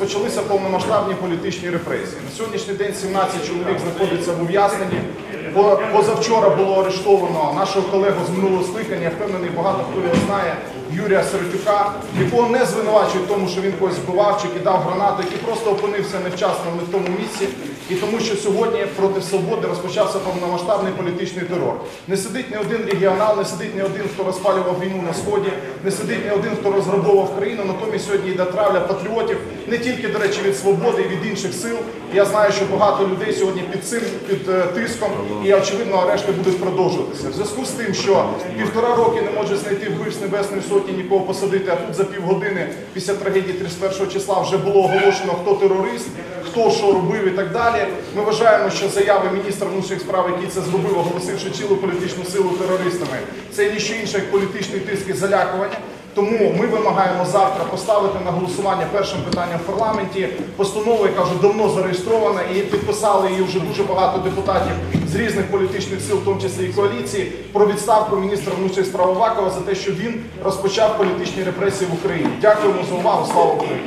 розпочалися повномасштабні політичні репресії. На сьогоднішній день 17 чоловік знаходиться в ув'язненні. По- Позавчора було арештовано нашого колегу з минулого скликання, я впевнений, багато хто його знає, Юрія Середюка, якого не звинувачують в тому, що він когось збивав чи кидав гранату, який просто опинився невчасно не в тому місці. І тому, що сьогодні проти свободи розпочався повномасштабний політичний терор. Не сидить не один регіонал, не сидить не один, хто розпалював війну на сході, не сидить не один, хто розграбовував країну. Натомість сьогодні йде травля патріотів, не тільки, до речі, від свободи і від інших сил. Я знаю, що багато людей сьогодні під цим під е, тиском, і очевидно, арешти будуть продовжуватися. В зв'язку з тим, що півтора роки не може знайти вбивць Небесної Сотні нікого посадити, а тут за півгодини після трагедії 31 числа вже було оголошено, хто терорист, хто що робив і так далі. Ми вважаємо, що заяви міністра внутрішніх справ, який це зробив, оголосивши цілу політичну силу терористами, це ніщо інше, як політичний тиск і залякування. Тому ми вимагаємо завтра поставити на голосування першим питанням в парламенті постанову, яка вже давно зареєстрована, і підписали її вже дуже багато депутатів з різних політичних сил, в тому числі і коаліції, про відставку міністра внутрішніх справ Авакова за те, що він розпочав політичні репресії в Україні. Дякуємо за увагу. Слава Україні!